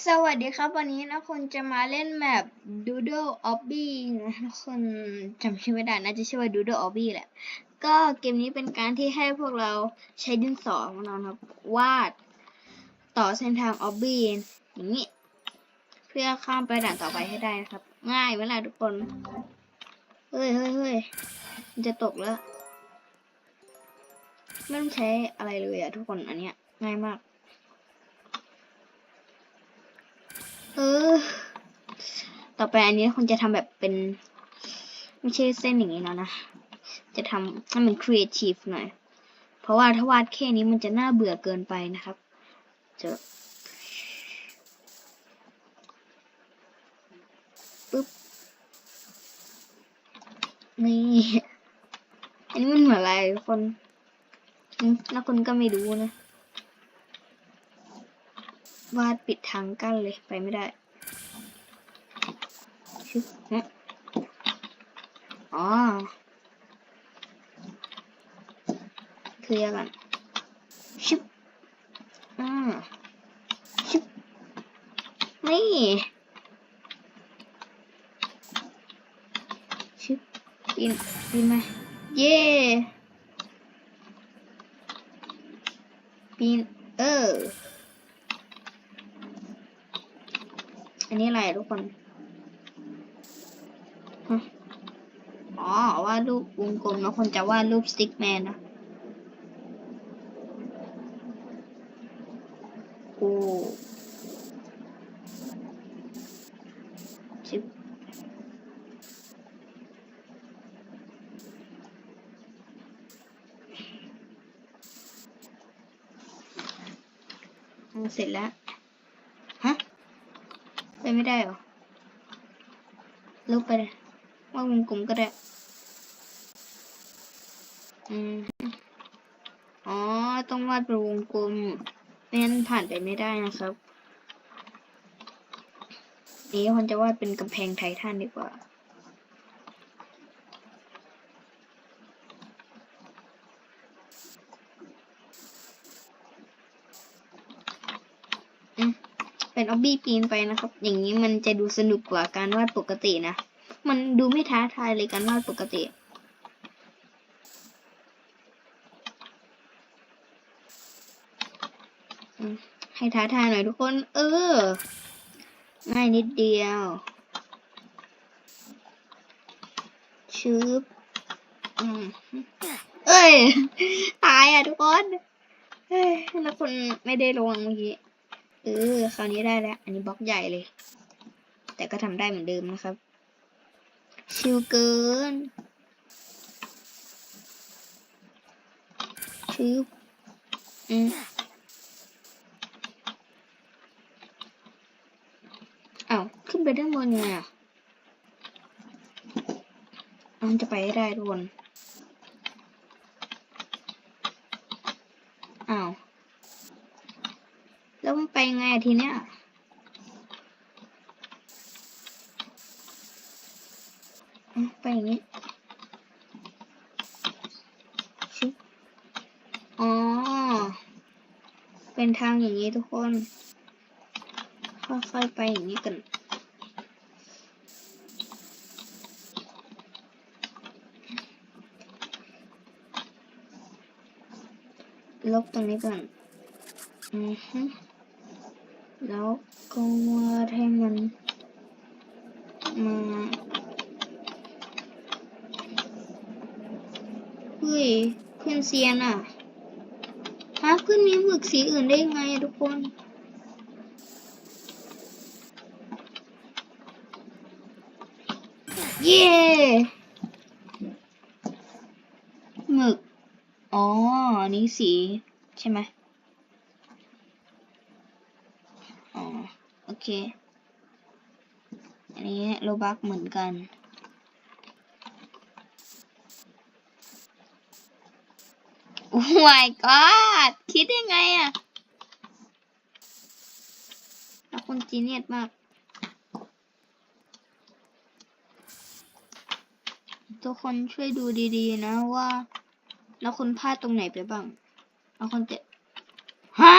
สวัสดีครับ วันนี้นะคนจะมาเล่นแมป Doodle Obby นะคนจำชื่อไม่ได้น่าจะชื่อว่า Doodle Obby แหละ ก็เกมนี้เป็นการที่ให้พวกเราใช้ดินสอของเรานครับวาดต่อเส้นทาง Obby อย่างนี้ เพื่อข้ามไปด่านต่อไปให้ได้นะครับ ง่ายไหมล่ะทุกคน เฮ้ยเฮ้ยเฮ้ยมันจะตกแล้ว ไม่ต้องใช้อะไรเลยอะทุกคนอันเนี้ยง่ายมาก เออ ต่อไปอันนี้คุณจะทำแบบเป็น ไม่ใช่เส้นอย่างนี้แล้วนะ จะทำให้มันครีเอทีฟหน่อย เพราะว่าถ้าวาดแค่นี้มันจะน่าเบื่อเกินไปนะครับ จะปึ๊บ นี่ อันนี้มันเหมือนอะไรคน แล้วคนก็ไม่รู้นะ วาดปิดทางกั้นเลยไปไม่ได้ชึบฮะอ๋อเคลียร์กันชึบอ่าชึบนี่ชึบปีนปีนมาเย่ปีนเออ อันนี้อะไรทุกคนอ๋อวาดรูปวงกลมแล้วคนจะวาดรูปสติ๊กแมนนะโอ้ชิบเสร็จแล้ว ไม่ได้หรอลบไปเลยว่าวงกลมก็ได้ อืมอ๋อ ต้องวาดเป็นวงกลมไม่งั้นผ่านไปไม่ได้นะครับ นี้คนจะวาดเป็นกำแพงไททันดีกว่า อืม เป็นออบบี้ปีนไปนะครับ อย่างนี้มันจะดูสนุกกว่าการวาดปกตินะ มันดูไม่ท้าทายเลยการวาดปกติให้ท้าทายหน่อยทุกคน เออ ง่ายนิดเดียว ชืบอืมเอ้ย ตายอะทุกคน เฮ้ยแล้วคนไม่ได้ลงเมื่อกี้ เออคราวนี้ได้แล้ว อันนี้บล็อกใหญ่เลย แต่ก็ทำได้เหมือนเดิมนะครับ ชิวเกินชืบอืมอ้าวขึ้นไปด้านบนไงอะอ้ามันจะไปให้ได้ทุกคนอ้าว แล้วมันไปไงอะทีเนี้ยไปอย่างนี้ชิอ๋อ เป็นทางอย่างนี้ทุกคน ค่อยๆไปอย่างนี้กันลบตรงนี้ก่อน อือฮึ แล้วก็วาดให้มันมาเฮ้ยเพื่อนเซียนอะฮะเพื่อนมีหมึกสีอื่นได้ไงทุกคนเย้หมึก อ๋อ อันนี้สี ใช่ไหมอ๋อ โอ เค อันนี้โลบักเหมือนกัน โอ้ my god คิดได้ไงอะแล้วคนจีเนียสมาก ทุกคนช่วยดูดีๆนะว่าแล้วคนพลาดตรงไหนไปบ้างแล้วคนเตะฮะ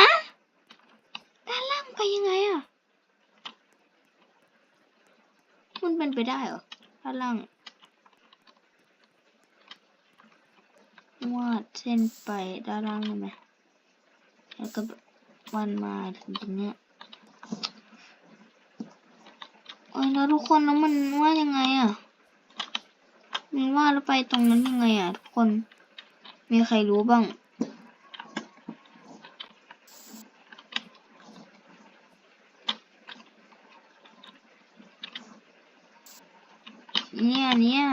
ด้านล่างไปยังไงอะ มันเป็นไปได้เหรอด้านล่างวาดเส้นไปด้านล่างได้ไหมแล้วก็วันมาถึงตรงเนี้ยโอ้ยแล้วทุกคนแล้วมันว่ายังไงอะ มันว่าแล้วไปตรงนั้นยังไงอะทุกคน มีใครรู้บ้าง เนี่ยเนี่ย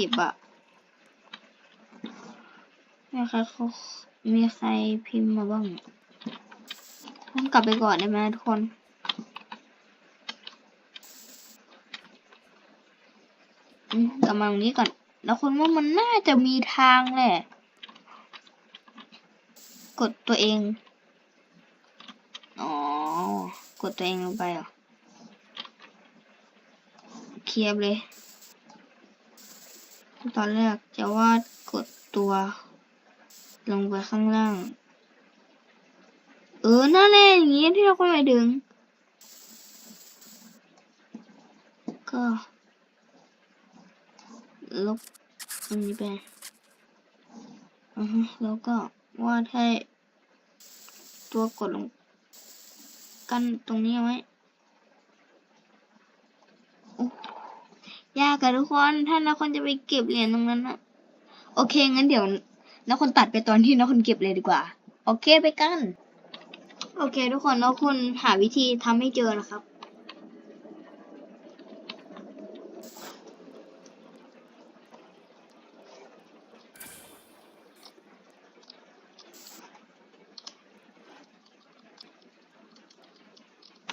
อยากเก็บอะมีใครเขามีใครพิมพ์มาบ้างต้องกลับไปก่อนได้ไหมทุกคนกลับมาตรงนี้ก่อน แล้วคนว่ามันน่าจะมีทางแหละ กดตัวเอง อ๋อ กดตัวเองลงไปเหรอ เคลียบเลย ตอนแรกจะวาดกดตัว ลงไปข้างล่าง เออนั่นแหละอย่างนี้ที่เราคุยถึง ก็ลบอันนี้ไปอือฮึแล้วก็วาดให้ตัวกดลง กันตรงนี้ไว้โอ้ ยากอะทุกคนถ้านักคนจะไปเก็บเหรียญตรงนั้นอะโอเคงั้นเดี๋ยวนักคนตัดไปตอนที่นักคนเก็บเลยดีกว่า โอเคไปกัน โอเค ทุกคนนักคนหาวิธีทำให้เจอนะครับ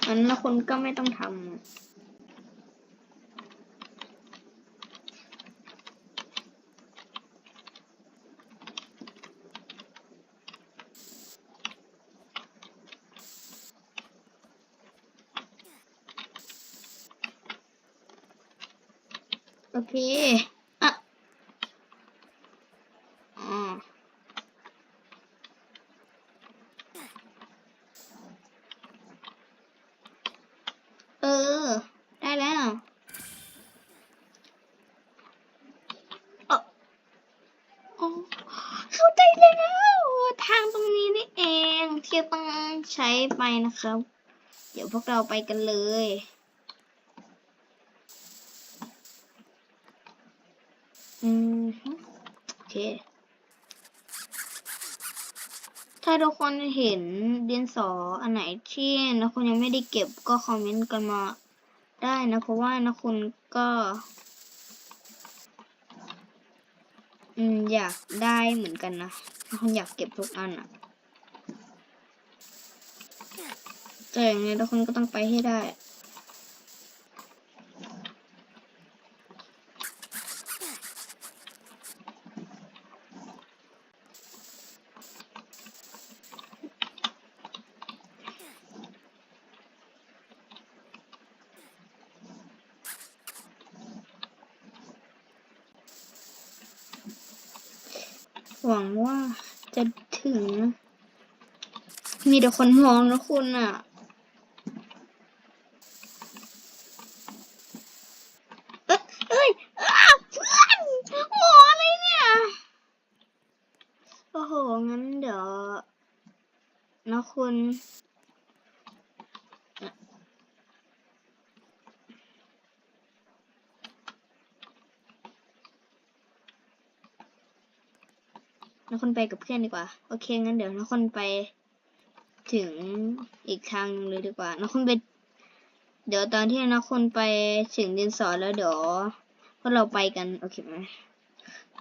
อันนั้นคนก็ไม่ต้องทำ โอเคอะอ๋อเออ ได้แล้วเอออ๋อเข้าใจแล้วทางตรงนี้นี่เองที่ต้องใช้ไปนะครับ เดี๋ยวพวกเราไปกันเลย อืมฮึโอเค ถ้า ทุกคนเห็นดินสออันไหนที่นักคุณยังไม่ได้เก็บก็คอมเมนต์กันมาได้นะเพราะว่านักคุณก็ อืมอยากได้เหมือนกันนะนักคุณอยากเก็บทุกอันอะแต่ยังไงทุกคนก็ต้องไปให้ได้ หวังว่าจะถึง มีแต่คนมองนะคุณอะ เอ้ยเอ้ยอ้าวเพื่อนโอ้อะไรเนี่ย โอ้โห งั้นเดี๋ยวนะคุณนะ คุณไปกับเพื่อนดีกว่า โอเคงั้นเดี๋ยวนะคุณไปถึงอีกทางหนึงเลยดีกว่านะคุณไป เดี๋ยวตอนที่นะคุณไปถึงดินสอแล้วเดี๋ยวพวกเราไปกันโอเคไหม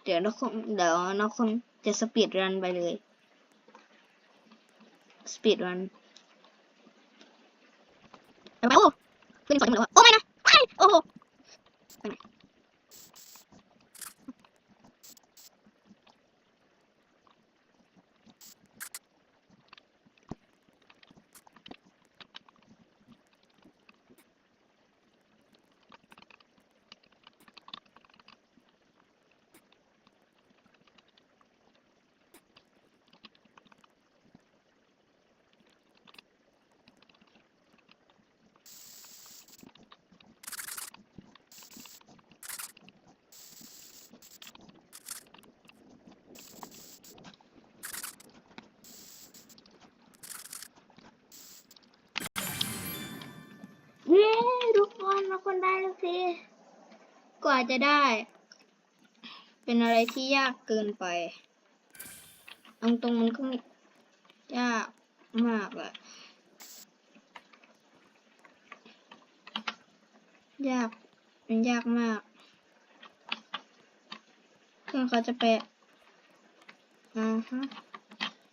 เดี๋ยวนะคุณเดี๋ยวนะคุณจะสปีดรันไปเลยสปีดรันไปโอ้ขึ้นสองแล้วโอ้ไม่นะไม่โอ้โห คนได้แล้วสิกว่าจะได้ เป็นอะไรที่ยากเกินไปเอาตรงมันก็ยากมากแหละยากมันยากมากเพื่อนเขาจะไปอ่าฮะ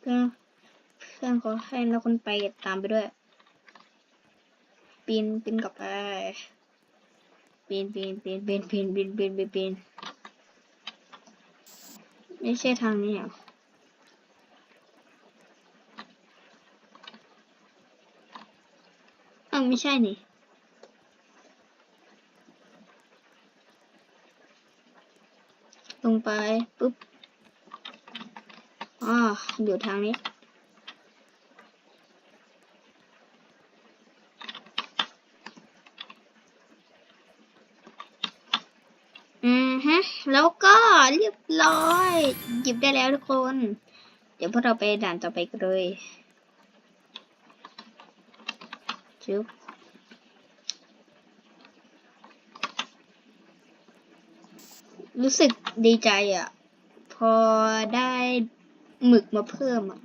เพื่อนเพื่อนเขาให้เราคนไปตามไปด้วย ปีนปีนกลับไป ปีนปีนปีนปีนปีนปีนปีนปีนปีนไม่ใช่ทางนี้เหรออ้าวไม่ใช่นี่ลงไปปุ๊บอ่าอยู่ทางนี้ อืมฮะ แล้วก็เรียบร้อย หยิบได้แล้วทุกคน เดี๋ยวพวกเราไปด่านต่อไปกันเลยจุ๊บรู้สึกดีใจอะ พอได้หมึกมาเพิ่มอะ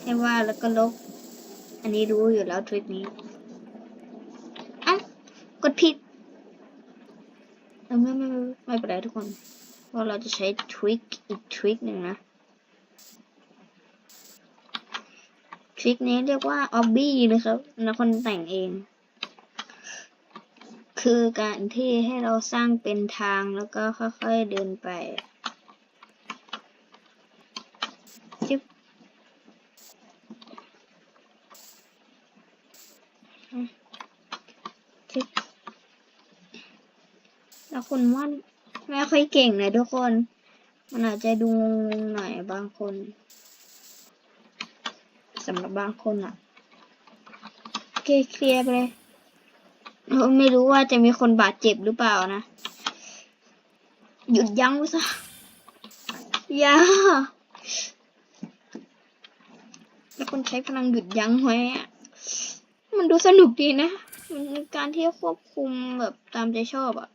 ให้ว่าแล้วก็ลบ อันนี้รู้อยู่แล้วทริคนี้ ดผิดเออไม่ไม่ไม่ไม่เป็นไรทุกคน เพราะเราจะใช้ทริคอีกทริคหนึ่งนะ ทริคนี้เรียกว่าออบบี้นะครับนะคนแต่งเอง คือการที่ให้เราสร้างเป็นทางแล้วก็ค่อยๆเดินไปจิ๊บจิ๊บ แล้วคุณว่าไม่ค่อยเก่งเลยทุกคน มันอาจจะดูงงๆหน่อยบางคนสำหรับบางคนอะโอเคเคลียร์ไปเลยเออไม่รู้ว่าจะมีคนบาดเจ็บหรือเปล่านะ หยุดยั้งว้ซะอย่าแล้วคนใช้พลังหยุดยั้งไว้มันดูสนุกดีนะ มันเป็นการที่ควบคุมแบบตามใจชอบอะ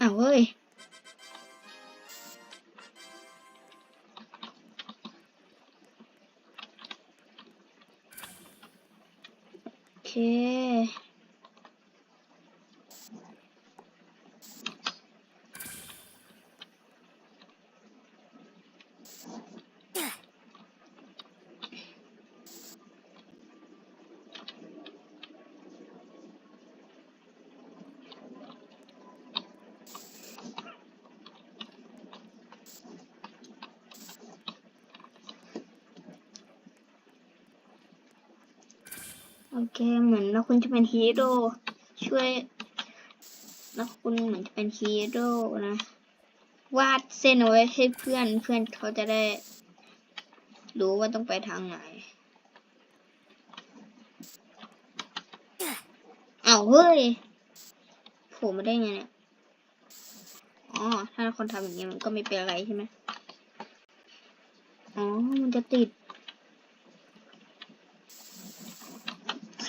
อ้าวเว้ยโอเค เคเหมือนนะคุณจะเป็นฮีโร่ช่วยนะคุณเหมือนจะเป็นฮีโร่นะวาดเส้นเอาไว้ให้เพื่อนเพื่อนเขาจะได้ รู้ว่าต้องไปทางไหนเอาวเฮ้ยผล่มาได้ไงเนี่ยอ๋อถ้าคนทำอย่างนี้มันก็ไม่เป็นไรใช่ไหมอ๋อ มันจะติด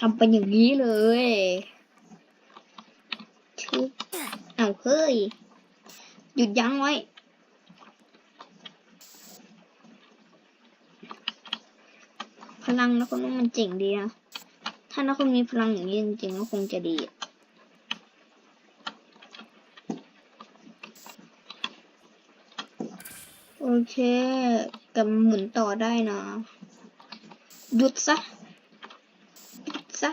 ทำเป็นอย่างนี้เลยชุบเอาเฮ้ย หยุดยั้งไว้ พลังนะคนว่ามันเจ๋งดีนะ ถ้านักคนมีพลังอย่างนี้จริงๆก็คงจะดีโอเคกลับหมุนต่อได้นะ หยุดซะ ซะ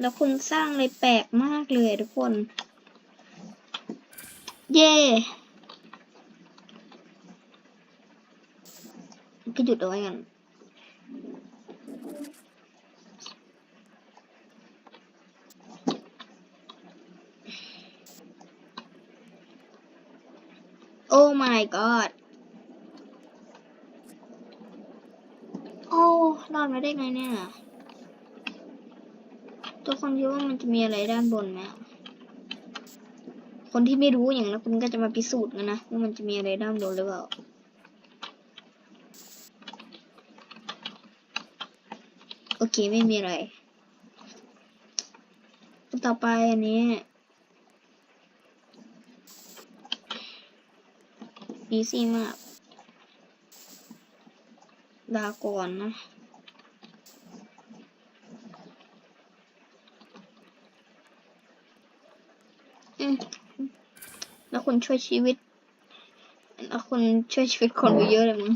แล้วคุณสร้างเลยแปลกมากเลยทุกคน เย่ก็หยุดเอาไว้กันโอ้ my god โอ้ รอดมาได้ไงเนี่ย ทุกคนคิดว่ามันจะมีอะไรด้านบนไหมคนที่ไม่รู้อย่างนั้นคุณก็จะมาพิสูจน์กันนะว่ามันจะมีอะไรด้านบนหรือเปล่าโอเคไม่มีอะไร ต่อไปอันนี้อีซี่มากลาก่อนนะ อืมแล้ว คุณช่วยชีวิตแล้วคุณช่วยชีวิตคนไปเยอะเลยมึง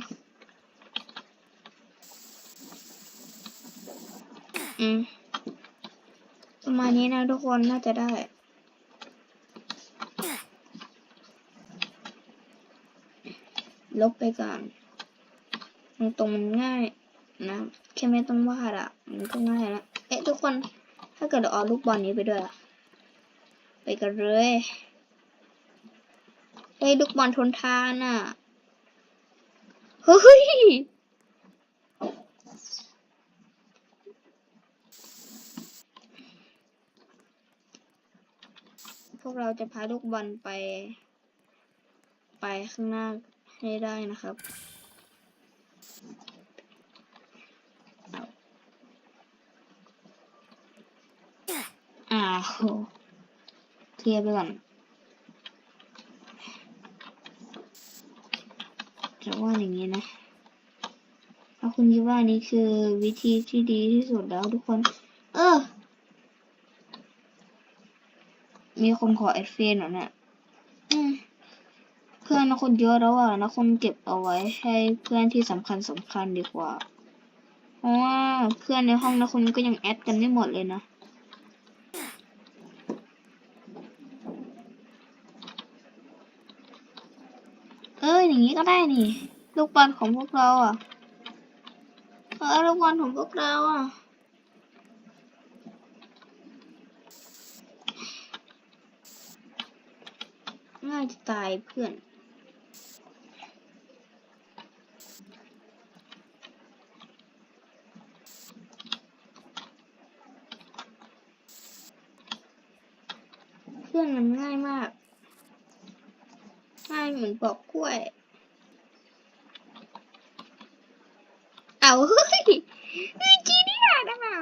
อืมประมาณนี้นะทุกคนน่าจะได้ลบไปก่อนตรงมันง่ายนะแค่ไม่ต้องวาดอะ มันก็ง่ายแล้วเอ๊ะทุกคนถ้าเกิดเราเอาลูกบอลนี้ไปด้วย ไปกันเลย เฮ้ยลูกบอลทนทานอะ เฮ้ย พวกเราจะพาลูกบอลไป ไปข้างหน้าให้ได้นะครับอ่าโหเคลียร์ไปก่อน จะว่าอย่างนี้นะถ้าคุณคิดว่านี่คือวิธีที่ดีที่สุดแล้วทุกคน เออ มีคนขอแอดเฟนหรอเนี่ยอืมเพื่อนนะคนเยอะแล้วอะนะคนเก็บเอาไว้ให้เพื่อนที่สำคัญสำคัญดีกว่า เพราะว่าเพื่อนในห้องนะคุณก็ยังแอดกันไม่หมดเลยนะ เอยอย่างนี้ก็ได้นี่ ลูกบอลของพวกเราอะเออลูกบอลของพวกเราอะง่ายจะตายเพื่อนเพื่อนมันง่ายมาก ง่ายเหมือนปอกกล้วย เอาเฮ้ยเฮ้ยจีเนียสนะ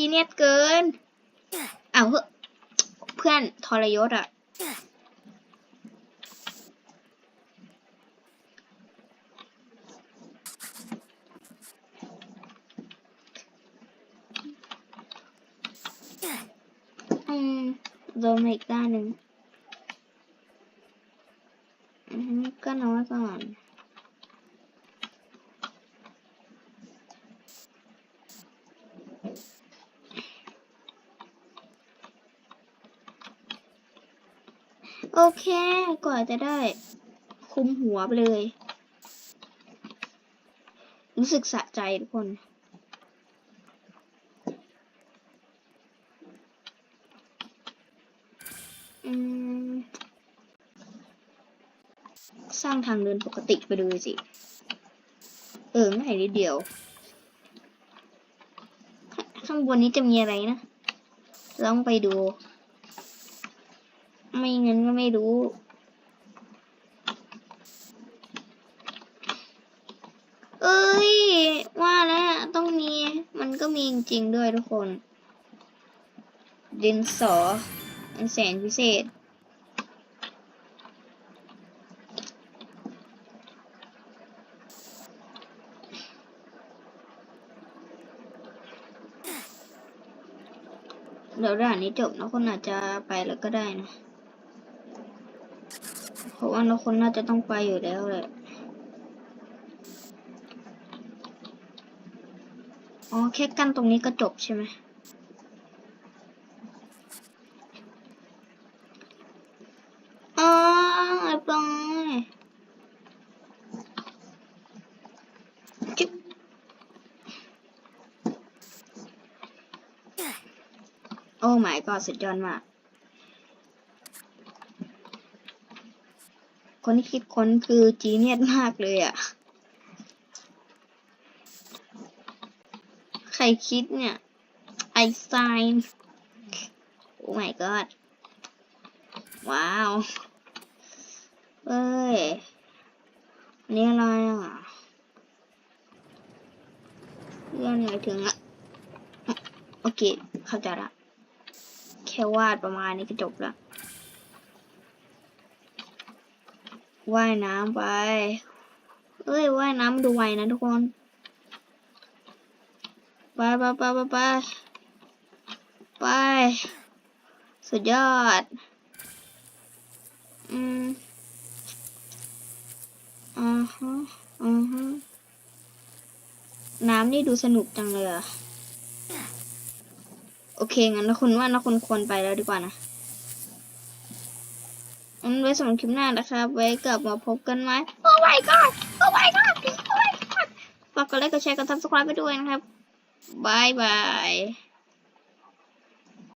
จีเนียสเกิน เอาเฮ้ยเพื่อนทรยศอะอืมโดนอีกด้านหนึ่งอืมก็น้อยก่อน โอเคกว่าจะได้คุมหัวไปเลย รู้สึกสะใจทุกคนอืมสร้างทางเดินปกติไปเลยสิ เออง่ายนิดเดียว ข้างบนนี้จะมีอะไรนะ ลองไปดู ไม่งั้นก็ไม่รู้ เอ้ย ว่าแล้วต้องมี มันก็มีจริงๆด้วยทุกคน ดินสอ อันแสนพิเศษเดี๋ยวด่านนี้จบนะคนอาจจะไปแล้วก็ได้นะ เพราะว่าเราคนน่าจะต้องไปอยู่แล้วแหละอ๋อแค่กั้นตรงนี้ก็จบใช่ไหมอ๋อเรียบร้อยจึ๊บโอ้ my god สุดยอดมาก คนที่คิดค้นคือจีเนียสมากเลยอะ่ะ ใครคิดเนี่ย ไอ sign oh my god ว้าวเอ้ยนี่อะไรอะเรื่องไหนถึงอะโอเค เข้าใจละ แค่วาดประมาณนี้ก็จบละ ว่ายน้ำไป เอ้ยว่ายน้ำมันดูไวนะทุกคน ไปไปไปไปไปไป สุดยอด อืมอ่าฮะอ่าฮะน้ำนี่ดูสนุกจังเลยอะโอเคงั้นนะคุณว่านะคุณควรไปแล้วดีกว่านะ งั้นไว้สำหรับคลิปหน้านะครับ ไว้กลับมาพบกันไหมโอ้ my god โอ้ my god โอ้ my god ฝากกดไลค์กดแชร์กด subscribe ไปด้วยนะครับบายบาย